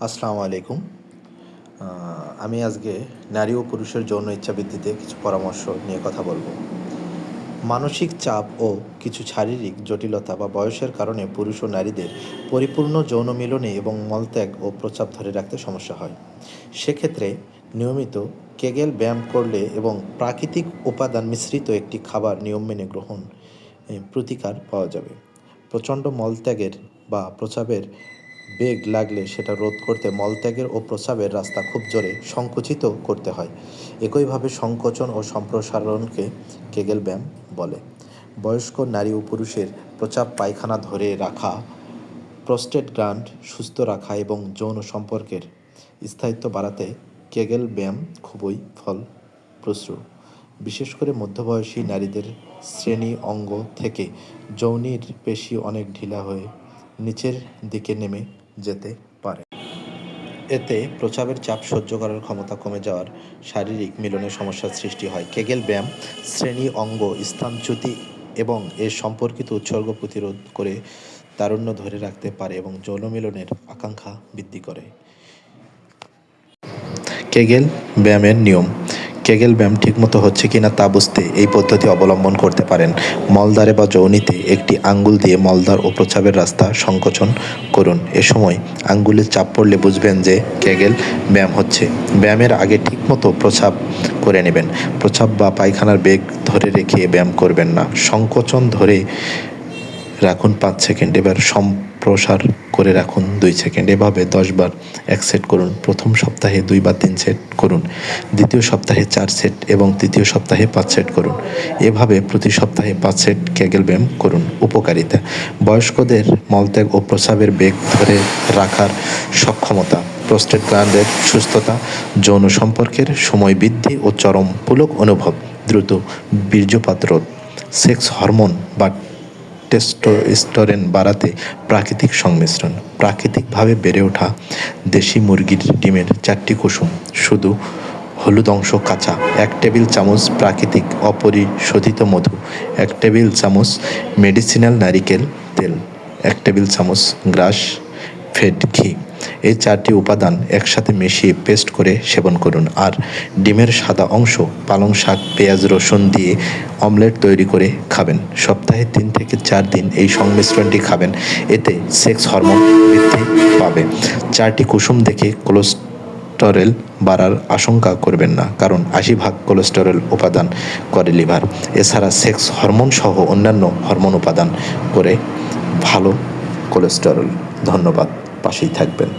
আসসালামু আলাইকুম। আমি আজকে নারী ও পুরুষের যৌন ইচ্ছা কিছু পরামর্শ নিয়ে কথা বলব। মানসিক চাপ ও কিছু শারীরিক জটিলতা বা বয়সের কারণে পুরুষ ও নারীদের পরিপূর্ণ যৌন মিলনে এবং মলত্যাগ ও প্রচাপ ধরে রাখতে সমস্যা হয়। সেক্ষেত্রে নিয়মিত কেগেল ব্যায়াম করলে এবং প্রাকৃতিক উপাদান মিশ্রিত একটি খাবার নিয়ম মেনে গ্রহণ প্রতিকার পাওয়া যাবে। প্রচণ্ড মলত্যাগের বা প্রচাবের বেগ লাগলে সেটা রোধ করতে মলত্যাগের ও প্রস্রাবের রাস্তা খুব জোরে সংকুচিত করতে হয়। একইভাবে সংকোচন ও সম্প্রসারণকে কেগেল ব্যায়াম বলে। বয়স্ক নারী ও পুরুষের প্রচাপ পায়খানা ধরে রাখা, প্রস্টেট গ্ল্যান্ড সুস্থ রাখা এবং যৌন সম্পর্কের স্থায়িত্ব বাড়াতে কেগেল ব্যায়াম খুবই ফলপ্রসূ। বিশেষ করে মধ্যবয়সী নারীদের শ্রেণি অঙ্গ থেকে যৌনির পেশি অনেক ঢিলা হয়ে নিচের দিকে নেমে যেতে পারে। এতে প্রচাবের চাপ সহ্য করার ক্ষমতা কমে যাওয়ার শারীরিক মিলনের সমস্যার সৃষ্টি হয়। কেগেল ব্যায়াম, শ্রেণি, অঙ্গ স্থানচ্যুতি এবং এর সম্পর্কিত উৎসর্গ প্রতিরোধ করে তারুণ্য ধরে রাখতে পারে এবং যৌন মিলনের আকাঙ্ক্ষা বৃদ্ধি করে। কেগেল ব্যায়ামের নিয়ম কেগেল ব্যায়াম ঠিকমতো হচ্ছে কিনা তা বুঝতে এই পদ্ধতি অবলম্বন করতে পারেন। মলদ্বারে বা যৌনিতে একটি আঙ্গুল দিয়ে মলদ্বার ও প্রচাবের রাস্তা সংকোচন করুন। এ সময় আঙ্গুলে চাপ পড়লে বুঝবেন যে কেগেল ব্যায়াম হচ্ছে। ব্যায়ামের আগে ঠিকমতো প্রচাব করে নেবেন। প্রচাব বা পায়খানার বেগ ধরে রেখে ব্যায়াম করবেন না। সংকোচন ধরে রাখুন পাঁচ সেকেন্ড। এবার সম্প্রসার করে রাখুন দুই সেকেন্ড। এভাবে দশ বার এক সেট করুন। প্রথম সপ্তাহে দুই বা তিন সেট করুন। দ্বিতীয় সপ্তাহে চার সেট এবং তৃতীয় সপ্তাহে পাঁচ সেট করুন। এভাবে প্রতি সপ্তাহে পাঁচ সেট ক্যাগেল ব্যায়াম করুন। উপকারিতা, বয়স্কদের মলত্যাগ ও প্রস্রাবের বেগ ধরে রাখার সক্ষমতা, প্রস্টেট গ্ল্যান্ডের সুস্থতা, যৌন সম্পর্কের সময় বৃদ্ধি ও চরম পুলক অনুভব, দ্রুত বীর্যপাত রোধ, সেক্স হরমোন বা টেস্টোস্টেরন বাড়াতে প্রাকৃতিক সংমিশ্রণ, প্রাকৃতিকভাবে বেড়ে ওঠা দেশি মুরগির ডিমের চারটি কুসুম, শুধু হলুদ অংশ কাঁচা, এক টেবিল চামচ প্রাকৃতিক অপরিশোধিত মধু, এক টেবিল চামচ মেডিসিনাল নারিকেল তেল, এক টেবিল চামচ গ্রাস ফেড ঘি। এই চারটি উপাদান একসাথে মিশিয়ে পেস্ট করে সেবন করুন। আর ডিমের সাদা অংশ, পালং শাক, পেঁয়াজ, রসুন দিয়ে অমলেট তৈরি করে খাবেন। সপ্তাহে তিন থেকে চার দিন এই সংমিশ্রণটি খাবেন। এতে সেক্স হরমোন বৃদ্ধি পাবে। চারটি কুসুম দেখে কোলেস্টেরল বাড়ার আশঙ্কা করবেন না, কারণ আশি ভাগ কোলেস্টেরল উপাদান করে লিভার। এছাড়া সেক্স হরমোন সহ অন্যান্য হরমোন উপাদান করে ভালো কোলেস্টেরল। ধন্যবাদ, পাশেই থাকবেন।